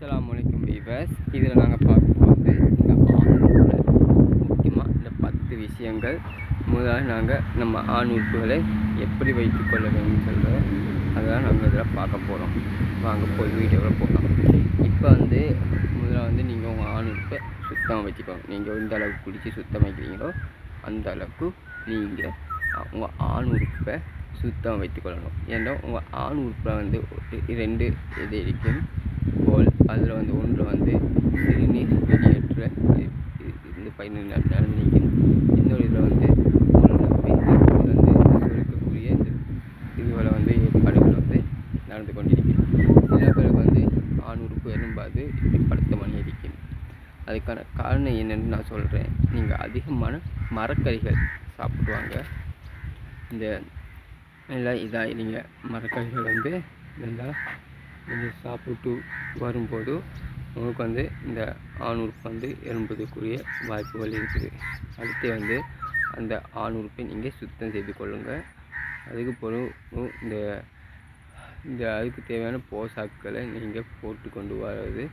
அஸ்லாம் வலைக்கும் பீவர்ஸ் இதில் நாங்கள் பார்க்கும்போது இந்த ஆண் முக்கியமாக இந்த பத்து விஷயங்கள். முதலாக நாங்கள் நம்ம ஆண் உறுப்புகளை எப்படி வைத்துக்கொள்ள வேண்டும் சொல்கிறத அதெல்லாம் நாங்கள் இதில் பார்க்க போகிறோம் வாங்க போய் வீடியோவில் போகலாம். இப்போ வந்து முதல்ல வந்து நீங்கள் உங்கள் ஆண் உறுப்பை சுத்தமாக வச்சுக்கோங்க. நீங்கள் எந்த அளவுக்கு குடித்து சுத்தம் வைக்கிறீங்களோ அந்த அளவுக்கு நீங்கள் உங்கள் ஆண் உறுப்பை சுத்தம் வைத்துக்கொள்ளணும் ஏன்னா உங்கள் ஆண் உறுப்பில் வந்து ஒரு ரெண்டு இது இருக்கும். கோல் அதில் வந்து ஒன்று வந்து சிறுநீர் வெளியேற்ற இருந்து இ- இந்த பயனில் இன்னொரு இதில் வந்து வந்து சுருக்கக்கூடிய வந்து ஏற்பாடுகள் வந்து நடந்து கொண்டிருக்கிறது. சில பேருக்கு வந்து ஆண் உறுப்பு எறும்பாது இப்படி படுத்த மணி இருக்கும் அதுக்கான காரணம் என்னன்னு நான் சொல்கிறேன் நீங்கள் அதிகமான மரக்கறிகள் சாப்பிடுவாங்க இந்த நல்லா இதாக நீங்கள் மரக்கறிகள் வந்து இருந்தால் நீங்கள் சாப்பிட்டு வரும்போது உங்களுக்கு வந்து இந்த ஆண் உறுப்பு வந்து எலும்புறதுக்குரிய வாய்ப்புகள் இருக்குது. அடுத்து வந்து அந்த ஆண் உறுப்பை நீங்கள் சுத்தம் செய்து கொள்ளுங்கள் அதுக்கு பிறகு இந்த இந்த அதுக்கு தேவையான போசாக்களை நீங்கள் போட்டு கொண்டு வர்றது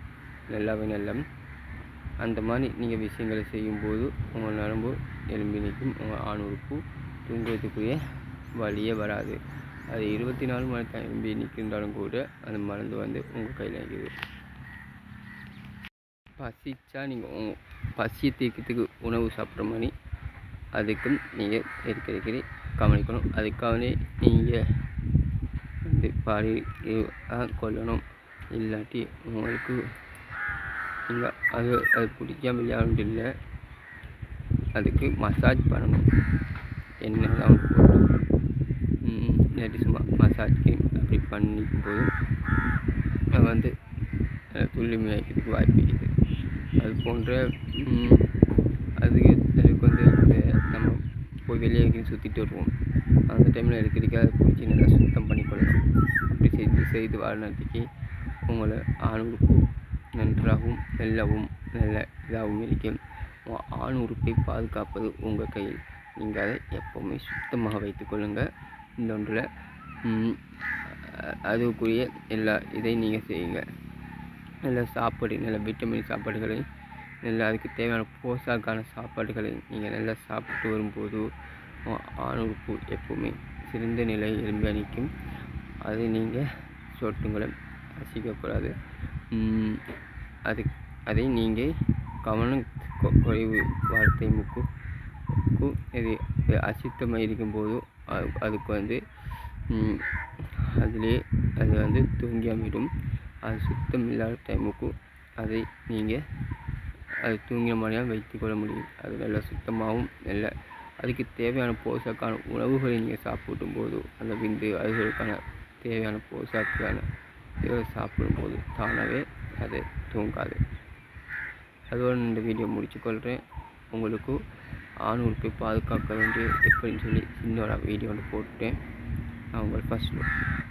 நல்லாவே நல்லம். அந்த மாதிரி நீங்கள் விஷயங்களை செய்யும்போது உங்கள் நரம்பு எலும்பி நிற்கும் உங்கள் ஆண் உறுப்பு தூங்குறதுக்குரிய வழியே வராது. அது இருபத்தி நாலு மணி தம்பி நிற்கின்றாலும் கூட அந்த மருந்து வந்து உங்கள் கையில் இருக்குது. பசிச்சா நீங்கள் உங்க பசியை தீர்க்கறதுக்கு உணவு சாப்பிட்ற மாதிரி அதுக்கும் நீங்கள் இருக்கிற கவனிக்கணும். அதுக்காகவே நீங்கள் வந்து பாடி கொள்ளணும் இல்லாட்டி உங்களுக்கு நீங்கள் அது அது பிடிக்காம விளையாண்டு இல்லை. அதுக்கு மசாஜ் பண்ணணும். எண்ணெய்லாம் போட்டு இல்லாட்டி சும்மா கிரீம் அப்படி பண்ணிக்கும் போது அது வந்து அஹ், வாய்ப்பு இருக்குது அது போன்ற அதுக்கு அதுக்கு வந்து நம்ம போய் வெளியே எங்கேயும் சுற்றிட்டு வருவோம் அந்த டைமில் இருக்கிறதுக்கு அதை பிடிச்சி நல்லா சுத்தம் பண்ணிக்கொள்ளலாம் அப்படி செய்து செய்து வாழ்நாட்டுக்கு உங்களை ஆண் உறுப்பு நன்றாகவும் நல்லவும் நல்ல இதாகவும் இருக்கும் உங்கள் ஆண் உறுப்பை பாதுகாப்பது உங்கள் கையில் நீங்கள் அதை எப்போவுமே சுத்தமாக வைத்துக்கொள்ளுங்கள் இந்த ஒன்றில். அதுக்குரிய எல்லா இதையும் நீங்கள் செய்யுங்க. நல்ல சாப்பாடு நல்ல விட்டமின் சாப்பாடுகளை நல்ல அதுக்கு தேவையான போஷாக்கான சாப்பாடுகளை நீங்கள் நல்லா சாப்பிட்டு வரும்போது உங்க எப்போவுமே சிறந்த நிலை எலும்பி அணிக்கும். அதை நீங்கள் சொட்டுங்களை அசிக்கக்கூடாது. அது அதை நீங்கள் கவனம் குறைவு வார்த்தை முக்கு இது இது அசுத்தமாக இருக்கும்போது அது அதுக்கு வந்து அதிலே அது வந்து தூங்கியாமிடும். அது சுத்தம் இல்லாத டைமுக்கும் அதை நீங்கள் அது தூங்கின மாதிரியாக வைத்துக்கொள்ள முடியும். அது நல்லா சுத்தமாகவும் நல்ல அதுக்கு தேவையான போஷாக்கான உணவுகளை நீங்கள் சாப்பிடும் போது அந்த விந்து அதுகளுக்கான தேவையான போஷாக்கான இதை சாப்பிடும்போது தானாகவே அது தூங்காது. அதோட இந்த வீடியோ முடிச்சுக்கொள்கிறேன் உங்களுக்கு ஆண் உறுப்பை பாதுகாக்க வேண்டிய எப்படின்னு சொல்லி இன்னொரு வீடியோ ஒன்று போட்டேன். நான் உங்கள் ஃபஸ்ட்